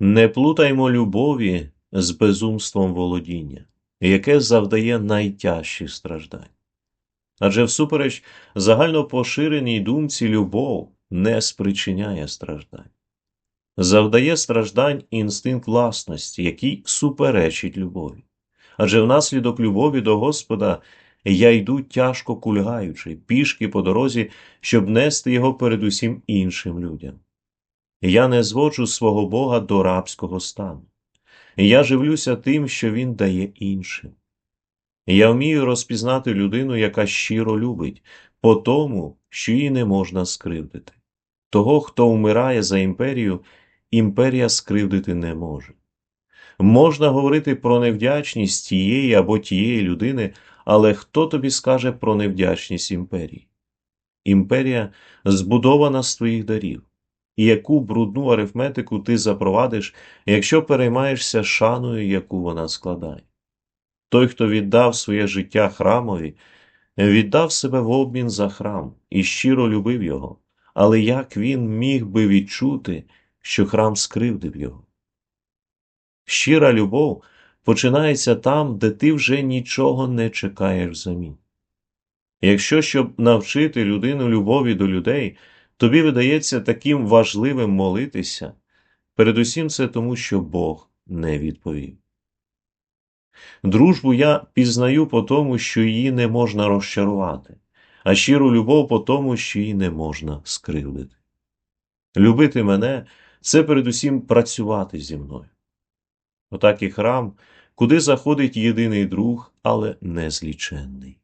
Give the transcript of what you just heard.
Не плутаймо любові з безумством володіння, яке завдає найтяжчі страждань. Адже всупереч загально поширеній думці любов не спричиняє страждань. Завдає страждань інстинкт власності, який суперечить любові. Адже внаслідок любові до Господа я йду тяжко кульгаючи, пішки по дорозі, щоб нести його передусім іншим людям. Я не зводжу свого Бога до рабського стану. Я живлюся тим, що Він дає іншим. Я вмію розпізнати людину, яка щиро любить, по тому, що її не можна скривдити. Того, хто вмирає за імперію, імперія скривдити не може. Можна говорити про невдячність тієї або тієї людини, але хто тобі скаже про невдячність імперії? Імперія збудована з твоїх дарів. І яку брудну арифметику ти запровадиш, якщо переймаєшся шаною, яку вона складає. Той, хто віддав своє життя храмові, віддав себе в обмін за храм і щиро любив його, але як він міг би відчути, що храм скривдив його? Щира любов починається там, де ти вже нічого не чекаєш взамін. Якщо щоб навчити людину любові до людей, тобі видається таким важливим молитися, передусім це тому, що Бог не відповів. Дружбу я пізнаю по тому, що її не можна розчарувати, а щиру любов по тому, що її не можна скривдити. Любити мене це передусім працювати зі мною. Отак і храм, куди заходить єдиний друг, але незліченний.